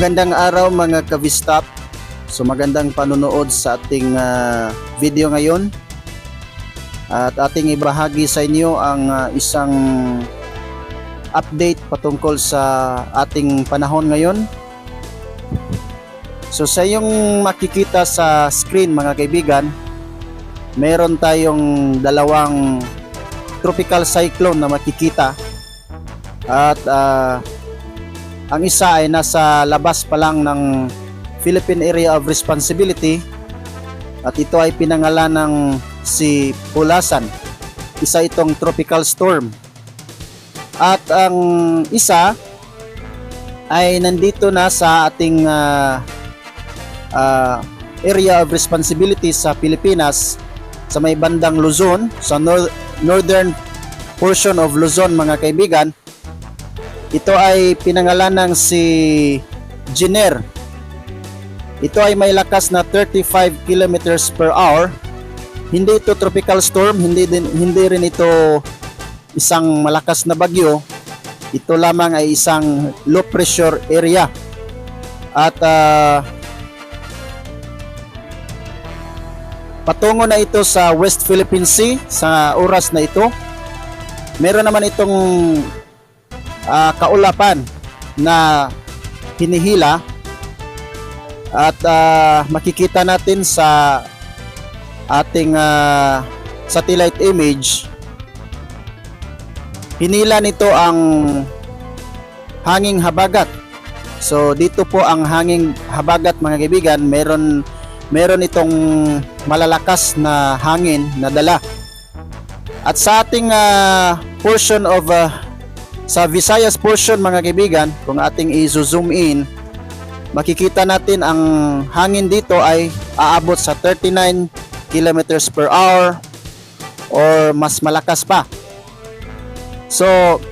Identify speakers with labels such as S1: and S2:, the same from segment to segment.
S1: Magandang araw mga kavistap. So magandang panonood sa ating ah, video ngayon. At ating ibahagi sa inyo ang ah, isang update patungkol sa ating panahon ngayon. So sa yung makikita sa screen mga kaibigan, meron tayong dalawang tropical cyclone na makikita. At ah, ang isa ay nasa labas pa lang ng Philippine Area of Responsibility at ito ay pinangalan ng si Pulasan. Isa itong tropical storm. At ang isa ay nandito na sa ating ah, ah, area of responsibility sa Pilipinas sa may bandang Luzon, sa nor- northern portion of Luzon mga kaibigan. Ito ay pinangalan ng si Jenner. Ito ay may lakas na 35 kilometers per hour. Hindi ito tropical storm, hindi din hindi rin ito isang malakas na bagyo. Ito lamang ay isang low pressure area. At ah, patungo na ito sa West Philippine Sea sa oras na ito. Meron naman itong ah, kaulapan na hinihila at ah, makikita natin sa ating ah, satellite image. Hinila nito ang hanging habagat. So dito po ang hanging habagat mga kaibigan. Meron meron itong malalakas na hangin na dala. At sa ating ah, portion of ah, sa Visayas portion mga kaibigan, kung ating i-zoom in, makikita natin ang hangin dito ay aabot sa 39 kilometers per hour or mas malakas pa. So,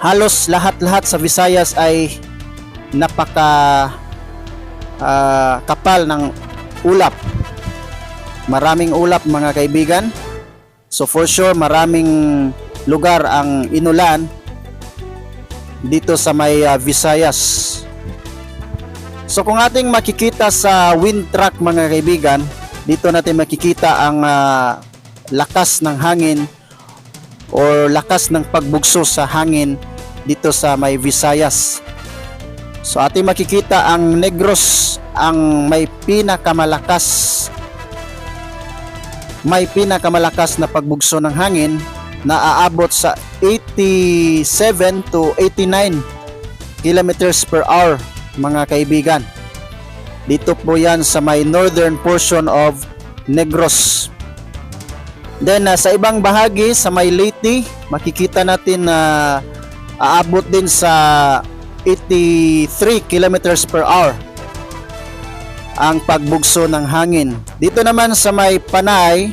S1: halos lahat-lahat sa Visayas ay napaka ah, kapal ng ulap. Maraming ulap mga kaibigan. So for sure maraming lugar ang inulan dito sa may ah, Visayas. So kung ating makikita sa wind track mga kaibigan, dito natin makikita ang ah, lakas ng hangin or lakas ng pagbugso sa hangin dito sa may Visayas. So ating makikita ang Negros ang may pinakamalakas may pinakamalakas na pagbugso ng hangin na aabot sa 87 to 89 kilometers per hour mga kaibigan. Dito po yan sa may northern portion of Negros. Then uh, sa ibang bahagi sa may Leyte, makikita natin na aabot din sa 83 kilometers per hour ang pagbugso ng hangin. Dito naman sa may Panay,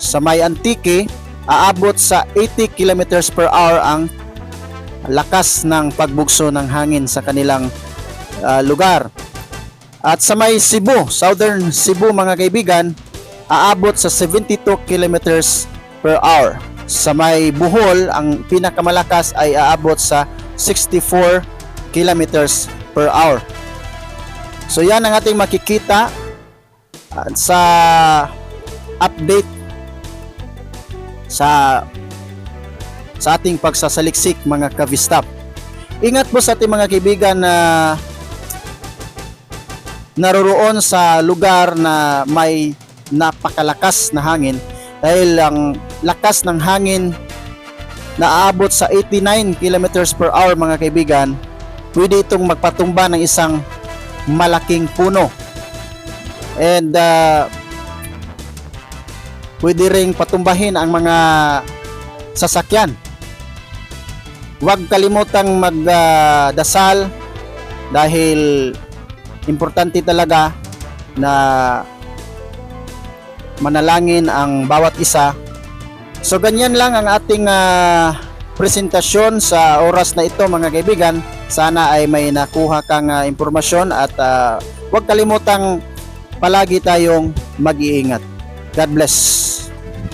S1: sa may Antique, aabot sa 80 kilometers per hour ang lakas ng pagbugso ng hangin sa kanilang ah, lugar. At sa may Cebu, Southern Cebu mga kaibigan, aabot sa 72 kilometers per hour. Sa may Bohol, ang pinakamalakas ay aabot sa 64 kilometers per hour. So yan ang ating makikita ah, sa update sa sa ating pagsasaliksik mga kavistap. Ingat po sa ating mga kaibigan na naroroon sa lugar na may napakalakas na hangin dahil ang lakas ng hangin na aabot sa 89 kilometers per hour mga kaibigan pwede itong magpatumba ng isang malaking puno and uh, pwede ring patumbahin ang mga sasakyan. Huwag kalimutang magdasal dahil importante talaga na manalangin ang bawat isa. So ganyan lang ang ating ah, presentasyon sa oras na ito mga kaibigan. Sana ay may nakuha kang ah, impormasyon at ah, huwag kalimutang palagi tayong mag-iingat God bless